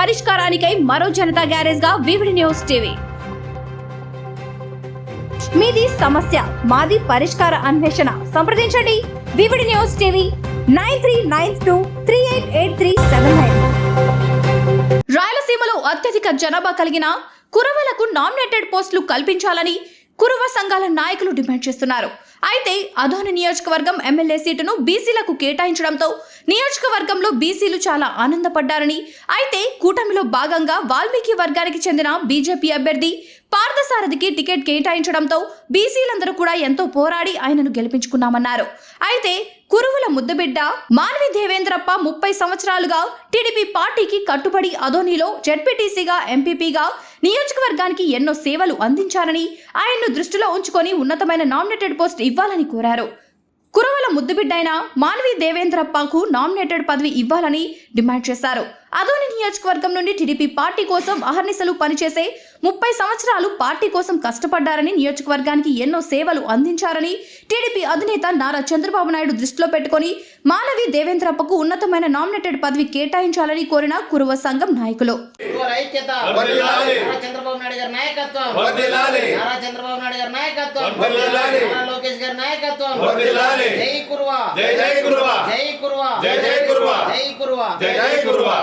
పరిష్కారానికై మరో జనతా గ్యారేజ్గా వివిడి న్యూస్ టీవీ. మీది సమస్య మాది పరిష్కార అన్వేషణ. సంప్రదించండి. VVD news TV nine three nine two three eight eight three seven nine. రాయలసీమలో అత్యధిక జనాభా కలిగిన కురవలకు నామినేటెడ్ పోస్టులు కల్పించాలని కురవ సంఘాల నాయకులు డిమాండ్ చేస్తున్నారు. అయితే అధోని నియోజకవర్గం ఎమ్మెల్యే సీటును బీసీలకు కేటాయించడంతో నియోజకవర్గంలో బీసీలు చాలా ఆనందపడ్డారని అయితే కూటమిలో భాగంగా వాల్మీకి వర్గానికి చెందిన బీజేపీ అభ్యర్థి పార్థసారథికి టికెట్ కేటాయించడంతో బీసీలందరూ కూడా ఎంతో పోరాడి ఆయనను గెలిపించుకున్నామన్నారు. అయితే కురువుల ముద్దబిడ్డ మానవి దేవేంద్రప్ప ముప్పై సంవత్సరాలుగా టీడీపీ పార్టీకి కట్టుబడి అధోనిలో జెడ్పీటీసీగా ఎంపీపీగా నియోజకవర్గానికి ఎన్నో సేవలు అందించారని ఆయన్ను దృష్టిలో ఉంచుకొని ఉన్నతమైన నామినేటెడ్ పోస్ట్ ఇవ్వాలని కోరారు. కురవల ముద్దుబిడ్డైన మానవి దేవేంద్రప్పకు నామినేటెడ్ పదవి ఇవ్వాలని డిమాండ్ చేశారు. అదోని నియోజకవర్గం నుండి టీడీపీ పార్టీ కోసం అహర్నిశలు పనిచేసే ముప్పై సంవత్సరాలు పార్టీ కోసం కష్టపడ్డారని నియోజకవర్గానికి ఎన్నో సేవలు అందించారని టీడీపీ అధినేత నారా చంద్రబాబు నాయుడు దృష్టిలో పెట్టుకొని మానవి దేవేంద్రప్పకు ఉన్నతమైన నామినేటెడ్ పదవి కేటాయించాలని కోరిన కురువ సంఘం నాయకులు. చంద్రబాబు నాయుడు గారి నాయకత్వం. వర్ధిల్లాలి. నారా చంద్రబాబు నాయుడు గారి నాయకత్వం. లోకేష్ గారి నాయకత్వం. జై కురువా జై జై కురువా. జై కురువా జై జై గురువా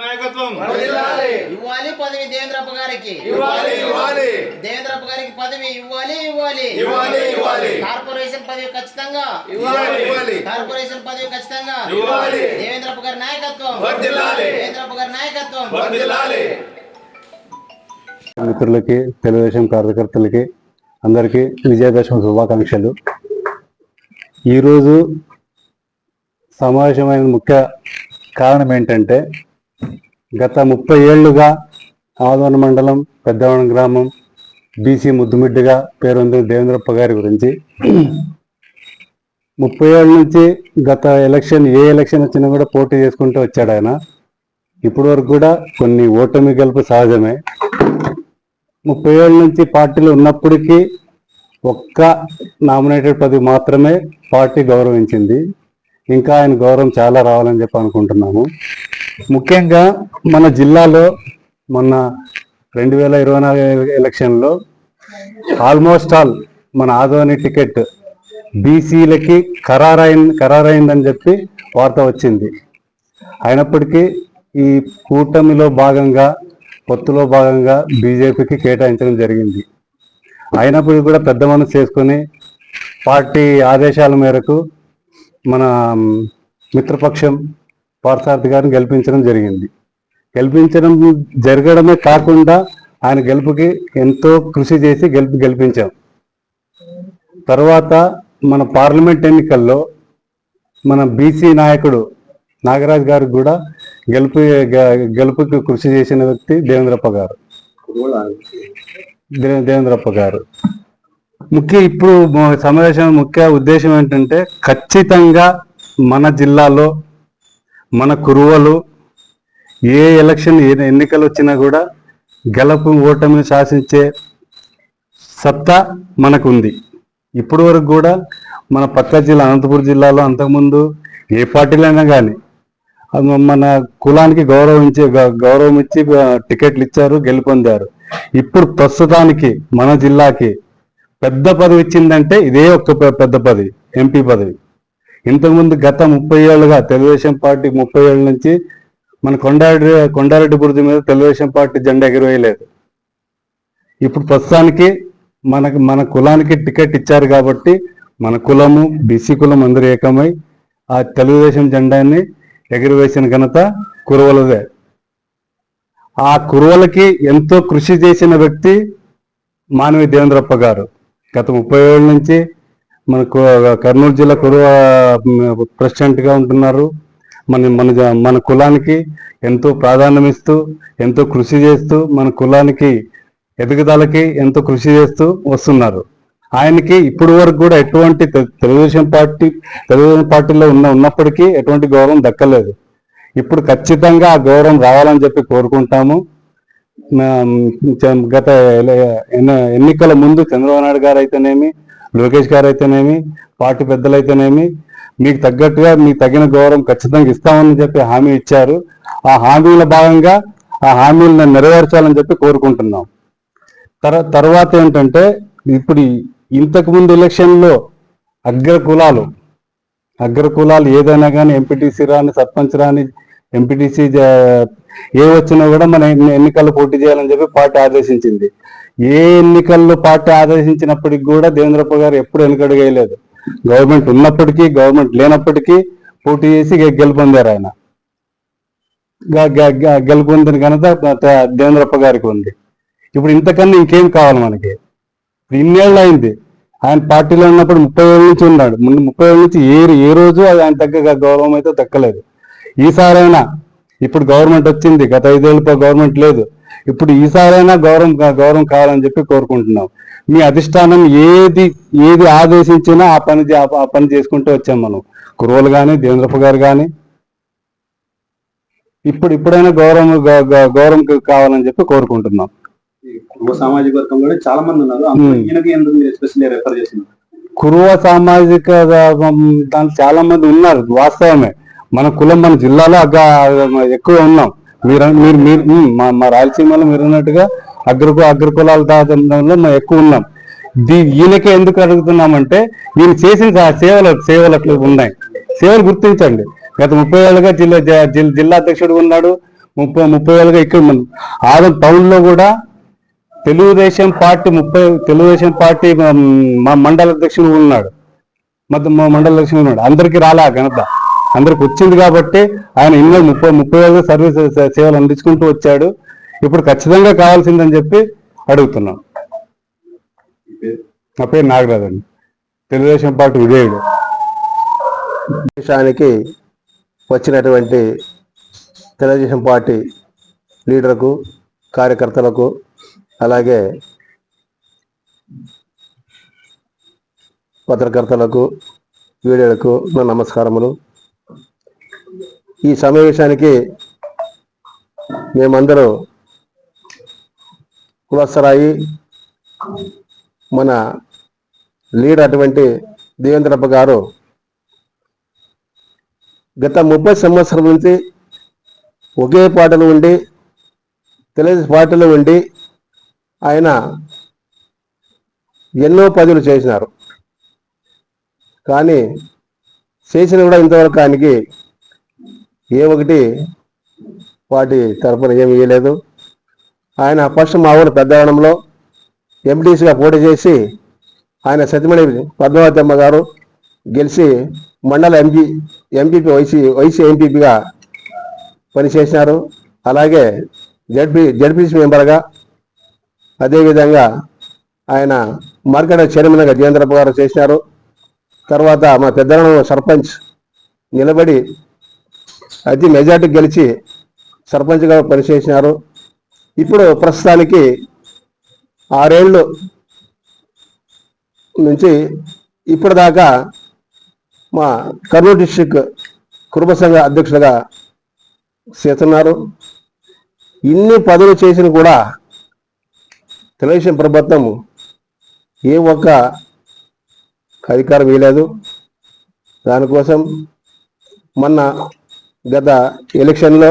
నాయకత్వం. వర్ధిల్లాలి. ఇవ్వాలి పదవి దేవేంద్రప్ప గారికి. ఇవ్వాలి ఇవ్వాలి. దేవేంద్రప్ప గారికి పదవి ఇవ్వాలి ఇవ్వాలి. ఇవ్వాలి ఇవ్వాలి. కార్పొరేషన్ పదవి ఖచ్చితంగా. ఇవ్వాలి ఇవ్వాలి. కార్పొరేషన్ పదవి ఖచ్చితంగా. ఇవ్వాలి. దేవేంద్రప్ప గారి నాయకత్వం. వర్ధిల్లాలి. దేవేంద్రప్ప గారి నాయకత్వం. వర్ధిల్లాలి. మిత్రులకి తెలుగుదేశం కార్యకర్తలకి అందరికీ విజయదశమి శుభాకాంక్షలు. ఈరోజు సమావేశమైన ముఖ్య కారణం ఏంటంటే గత ముప్పై ఏళ్ళుగా ఆదోన మండలం పెద్దవనం గ్రామం బీసీ ముద్దుమిడ్డిగా పేరొందిన దేవేంద్రప్ప గారి గురించి. ముప్పై ఏళ్ళ నుంచి గత ఎలక్షన్ ఏ ఎలక్షన్ వచ్చినా కూడా పోటీ చేసుకుంటూ వచ్చాడు ఆయన. ఇప్పటి వరకు కూడా కొన్ని ఓటమి గెలుపు సహజమే. ముప్పై ఏళ్ళ నుంచి పార్టీలో ఉన్నప్పటికీ ఒక్క నామినేటెడ్ పదవి మాత్రమే పార్టీ గౌరవించింది. ఇంకా ఆయన గౌరవం చాలా రావాలని చెప్పి అనుకుంటున్నాము. ముఖ్యంగా మన జిల్లాలో మొన్న రెండు వేల ఇరవై నాలుగు ఎలక్షన్లో ఆల్మోస్ట్ ఆల్ మన ఆదోని టికెట్ బీసీలకి ఖరారైంది ఖరారైందని చెప్పి వార్త వచ్చింది. అయినప్పటికీ ఈ కూటమిలో భాగంగా పొత్తులో భాగంగా బీజేపీకి కేటాయించడం జరిగింది. అయినప్పటికీ కూడా పెద్ద మనసు చేసుకొని పార్టీ ఆదేశాల మేరకు మన మిత్రపక్షం పార్థార్థి గారిని గెలిపించడం జరిగింది. గెలిపించడం జరగడమే కాకుండా ఆయన గెలుపుకి ఎంతో కృషి చేసి గెలుపు గెలిపించాం. తర్వాత మన పార్లమెంట్ ఎన్నికల్లో మన బీసీ నాయకుడు నాగరాజ్ గారికి కూడా గెలుపు గెలుపుకి కృషి చేసిన వ్యక్తి దేవేంద్రప్ప గారు. దే- దేవేంద్రప్ప గారు. ముఖ్య ఇప్పుడు సమావేశం ముఖ్య ఉద్దేశం ఏంటంటే ఖచ్చితంగా మన జిల్లాలో మన కురువలు ఏ ఎలక్షన్ ఏ ఎన్నికలు వచ్చినా కూడా గెలుపు ఓటమిని శాసించే సత్తా మనకుంది. ఇప్పటి వరకు కూడా మన పక్క జిల్లా అనంతపురం జిల్లాలో అంతకుముందు ఏ పార్టీలైనా కానీ మన కులానికి గౌరవించి గౌరవం ఇచ్చి టికెట్లు ఇచ్చారు గెలుపొందారు. ఇప్పుడు ప్రస్తుతానికి మన జిల్లాకి పెద్ద పదవి ఇచ్చిందంటే ఇదే ఒక్క పెద్ద పదవి ఎంపీ పదవి. ఇంతకుముందు గత ముప్పై ఏళ్ళుగా తెలుగుదేశం పార్టీ ముప్పై ఏళ్ళ నుంచి మన కొండారెడ్డి కొండారెడ్డి బురుజు మీద తెలుగుదేశం పార్టీ జెండా ఎగిరవేయలేదు. ఇప్పుడు ప్రస్తుతానికి మనకు మన కులానికి టికెట్ ఇచ్చారు కాబట్టి మన కులము బీసీ కులం అందరూ ఏకమై ఆ తెలుగుదేశం జెండాన్ని ఎగిరవేసిన ఘనత కురవలదే. ఆ కురవలకి ఎంతో కృషి చేసిన వ్యక్తి మానవి దేవేంద్రప్ప గారు. గత ముప్పై ఏళ్ళ నుంచి మనకు కర్నూలు జిల్లా కురువ ప్రెసిడెంట్గా ఉంటున్నారు. మన మన జ- మన కులానికి ఎంతో ప్రాధాన్యం ఇస్తూ ఎంతో కృషి చేస్తూ మన కులానికి ఎదుగుదలకి ఎంతో కృషి చేస్తూ వస్తున్నారు. ఆయనకి ఇప్పుడు వరకు కూడా ఎటువంటి తెలుగుదేశం పార్టీ తెలుగుదేశం పార్టీలో ఉన్న ఉన్నప్పటికీ ఎటువంటి గౌరవం దక్కలేదు. ఇప్పుడు ఖచ్చితంగా ఆ గౌరవం రావాలని చెప్పి కోరుకుంటాము. గత ఎన్నికల ముందు చంద్రబాబు నాయుడు గారు అయితేనేమి లోకేష్ గారు అయితేనేమి పార్టీ పెద్దలు అయితేనేమి మీకు తగ్గట్టుగా మీకు తగిన గౌరవం ఖచ్చితంగా ఇస్తామని చెప్పి హామీ ఇచ్చారు. ఆ హామీల భాగంగా ఆ హామీలను నెరవేర్చాలని చెప్పి కోరుకుంటున్నాం. తర్ తర్వాత ఏంటంటే ఇప్పుడు ఇంతకుముందు ఇంతకు ముందు ఎలక్షన్లో అగ్ర కులాలు అగ్ర కులాలు ఏదైనా కానీ ఎంపీటీసీ రాని సర్పంచ్ రాని ఎంపీటీసీ ఏ వచ్చినా కూడా మన ఎన్నికల్లో పోటీ చేయాలని చెప్పి పార్టీ ఆదేశించింది. ఏ ఎన్నికల్లో పార్టీ ఆదేశించినప్పటికి కూడా దేవేంద్రప్ప గారు ఎప్పుడు వెనుకడుగేయలేదు గవర్నమెంట్ ఉన్నప్పటికీ గవర్నమెంట్ లేనప్పటికీ పోటీ చేసి గెలుపొందారు ఆయన. గెలుపొందిన ఘనత దేవేంద్రప్ప గారికి ఉంది. ఇప్పుడు ఇంతకన్నా ఇంకేం కావాలి మనకి? ఇప్పుడు ఇన్నేళ్ళు అయింది. ఆయన పార్టీలో ఉన్నప్పుడు ముప్పై ఏళ్ళ నుంచి ఉన్నాడు. ముందు ముప్పై ఏళ్ళ నుంచి ఏ ఏ రోజు అది ఆయన తగ్గ గౌరవం అయితే దక్కలేదు. ఈసారైనా ఇప్పుడు గవర్నమెంట్ వచ్చింది. గత ఐదేళ్ళతో గవర్నమెంట్ లేదు. ఇప్పుడు ఈసారైనా గౌరవం గౌరవం కావాలని చెప్పి కోరుకుంటున్నాం. మీ అధిష్టానం ఏది ఏది ఆదేశించినా ఆ పని ఆ పని చేసుకుంటూ వచ్చాం మనం. కురువలు కానీ దేవేంద్రప్ప గారు కానీ ఇప్పుడు ఇప్పుడైనా గౌరవం గౌరవం కావాలని చెప్పి కోరుకుంటున్నాం. కుటుంబ సామాజిక వర్గంలో చాలా మంది ఉన్నారు. కురువ సామాజిక దాంట్లో చాలా మంది ఉన్నారు. వాస్తవమే. మన కులం మన జిల్లాలో అగ్గ ఎక్కువ ఉన్నాం. మీరు మీరు మీరు మా మా రాయలసీమలో మీరు ఉన్నట్టుగా అగ్రకు అగ్రకులాల దాదంలో మేము ఎక్కువ ఉన్నాం. దీ ఈయనకే ఎందుకు అడుగుతున్నామంటే ఈయన చేసిన సేవలు సేవలు అట్లా ఉన్నాయి. సేవలు గుర్తించండి. గత ముప్పై ఏళ్ళుగా జిల్లా జ- జిల్- జిల్లా అధ్యక్షుడు ఉన్నాడు. ముప్పై ముప్పై ఏళ్ళుగా ఇక్కడ మనం ఆదం టౌన్లో కూడా తెలుగుదేశం పార్టీ ముప్పై తెలుగుదేశం పార్టీ మా మండల అధ్యక్షుడు ఉన్నాడు. మొత్తం మా మండల అధ్యక్షుడు ఉన్నాడు. అందరికీ రాలే ఘనత. అందరికి వచ్చింది కాబట్టి ఆయన ఇన్నో ముప్పై ముప్పై వేలు సర్వీస్ సేవలు అందించుకుంటూ వచ్చాడు. ఇప్పుడు ఖచ్చితంగా కావాల్సిందని చెప్పి అడుగుతున్నాం. నా పేరు నాగరాజు అండి. తెలుగుదేశం పార్టీ విజయుడు. దేశానికి వచ్చినటువంటి తెలుగుదేశం పార్టీ లీడర్కు కార్యకర్తలకు అలాగే పత్రకర్తలకు వీడియోలకు నా నమస్కారములు. ఈ సమావేశానికి మేమందరూ కులస్థరాయి మన లీడర్ అటువంటి దేవేంద్రప్ప గారు గత ముప్పై సంవత్సరాల నుంచి ఒకే పాటలు ఉండి తెలుగు పాటలు ఉండి ఆయన ఎన్నో పదవులు చేసినారు. కానీ చేసిన కూడా ఇంతవరకు ఆయనకి ఏ ఒకటి వాటి తరఫున ఏమి ఇవ్వలేదు ఆయన ఫస్ట్ మా ఊరు పెద్దవనంలో ఎంపీటీసీగా పోటీ చేసి ఆయన సతిమణి పద్మావతమ్మ గారు గెలిచి మండల ఎంపీ ఎంపీపీ వైసీ వైసీ ఎంపీపీగా పనిచేసినారు. అలాగే జడ్పీ జడ్పీసీ మెంబర్గా అదేవిధంగా ఆయన మార్కెట్ చైర్మన్గా జయేంద్రప్ప గారు చేసినారు. తర్వాత మా పెద్దలను సర్పంచ్ నిలబడి అతి మెజార్టీ గెలిచి సర్పంచ్గా పనిచేసినారు. ఇప్పుడు ప్రస్తుతానికి ఆరేళ్ళు నుంచి ఇప్పటిదాకా మా కర్నూలు డిస్టిక్ కుటుంబ సంఘ అధ్యక్షులుగా చేస్తున్నారు. ఇన్ని పదవులు చేసిన కూడా తెలుగుదేశం ప్రభుత్వం ఏ ఒక్క అధికారం ఇవ్వలేదు. దానికోసం మొన్న గత ఎలక్షన్లో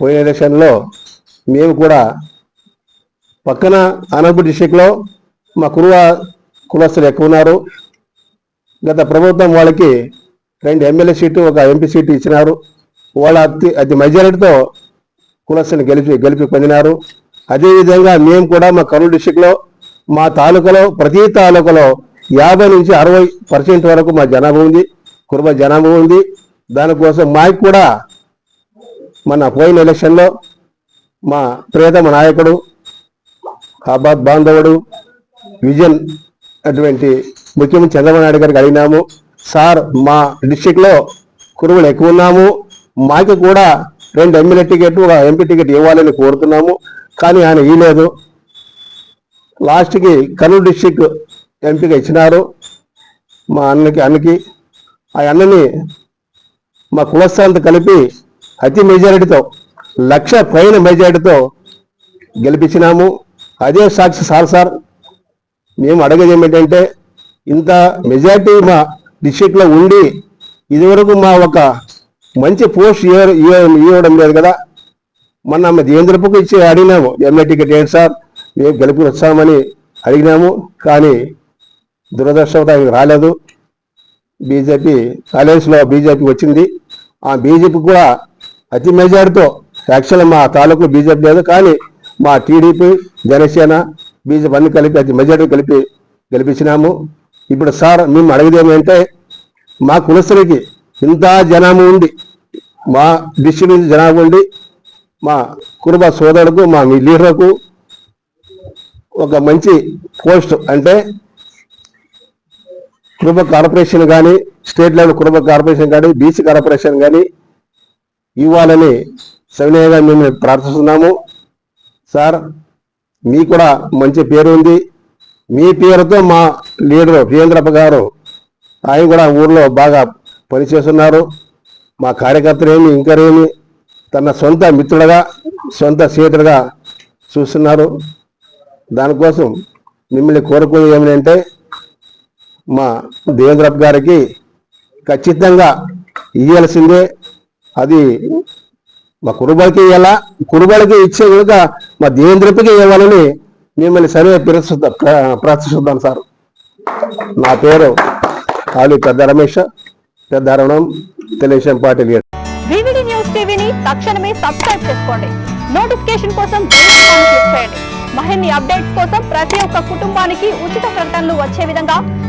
పోయిన ఎలక్షన్లో మేము కూడా పక్కన అనంతపూర్ డిస్టిక్లో మా కురువ కులస్తులు ఎక్కువ ఉన్నారు. గత ప్రభుత్వం వాళ్ళకి రెండు ఎమ్మెల్యే సీటు ఒక ఎంపీ సీటు ఇచ్చినారు. వాళ్ళ అతి అతి మెజారిటీతో కులస్తుని గెలిపి గెలిపి పొందినారు. అదేవిధంగా మేము కూడా మా కర్నూలు డిస్టిక్లో మా తాలూకాలో ప్రతి తాలూకాలో యాభై నుంచి అరవై పర్సెంట్ వరకు మా జనాభా ఉంది. కుటుంబ జనాభా ఉంది. దానికోసం మాకు కూడా మన పోయిన ఎలక్షన్లో మా ప్రియతమ నాయకుడు ఆబాద్ బాంధవుడు విజన్ అటువంటి ముఖ్యమంత్రి చంద్రబాబు నాయుడు గారికి అడిగినాము. సార్ మా డిస్టిక్లో కురువులు ఎక్కువ ఉన్నాము మాకు కూడా రెండు ఎమ్మెల్యే టికెట్ ఒక ఎంపీ టికెట్ ఇవ్వాలని కోరుతున్నాము. కానీ ఆయన ఇవ్వలేదు లాస్ట్కి కర్నూలు డిస్టిక్ ఎంపీగా ఇచ్చినారు మా అన్నకి అన్నకి. ఆ అన్నని మా కులస్థానంతో కలిపి అతి మెజారిటీతో లక్ష పైన మెజారిటీతో గెలిపించినాము. అదే సాక్షి సార్ సార్ మేము అడగేది ఏమిటంటే ఇంత మెజారిటీ మా డిస్ట్రిక్ట్లో ఉండి ఇదివరకు మా ఒక మంచి పోస్ట్ ఇవ్వడం లేదు కదా. మొన్న దేవేంద్రపుకు ఇచ్చి అడిగినాము ఎంఏ టికెట్ ఏంటి సార్? మేము గెలుపుకు వచ్చామని అడిగినాము కానీ దురదృష్టం ఆయనకు రాలేదు. బీజేపీ కాలేజ్లో బీజేపీ వచ్చింది. ఆ బీజేపీ కూడా అతి మెజారిటీతో యాక్చువల్ మా తాలూకు బీజేపీ లేదు కానీ మా టీడీపీ జనసేన బీజేపీ అన్ని కలిపి అతి మెజారిటీ కలిపి గెలిపించినాము. ఇప్పుడు సార్ మేము అడిగేదేమంటే మా కులసరికి ఇంత జనాము ఉండి మా డిస్ట్రిక్ట్ నుంచి జనాభా ఉండి మా కుటుంబ సోదరులకు మా మీ లీడర్కు ఒక మంచి పోస్ట్ అంటే కుటుంబ కార్పొరేషన్ కానీ స్టేట్ లెవెల్ కుటుంబ కార్పొరేషన్ కానీ బీసీ కార్పొరేషన్ కానీ ఇవ్వాలని సవినయంగా మేము ప్రార్థిస్తున్నాము. సార్ మీ కూడా మంచి పేరు ఉంది. మీ పేరుతో మా లీడరు వీరేంద్రప్ప గారు ఆయన కూడా ఊర్లో బాగా పనిచేస్తున్నారు. మా కార్యకర్తలేమి ఇంకరేమి తన సొంత మిత్రుడుగా సొంత స్నేహితుడుగా చూస్తున్నారు. దానికోసం మిమ్మల్ని కోరుకునేది ఏమిటంటే మా దేవేంద్రప్ గారికి ఖచ్చితంగా ఇయ్యాల్సిందే. అది మా కురుబడికి ఇవ్వాలా కురుబడికి ఇచ్చే కనుక మా దేవేంద్రప్పకి ఇవ్వాలని మిమ్మల్ని సరే ప్రస్తుత ప్రార్థిస్తున్నాను సార్. నా పేరు కాళీ పెద్ద రమేష్ పెద్ద అరవణం Telugu Desam party leader. VVD news టీవీని తక్షణమే సబ్స్క్రైబ్ చేసుకోండి. నోటిఫికేషన్ కోసం క్లిక్ చేయండి. మరిన్ని అప్డేట్స్ కోసం ప్రతి ఒక్క కుటుంబానికి ఉచిత ప్రకటనలు వచ్చే విధంగా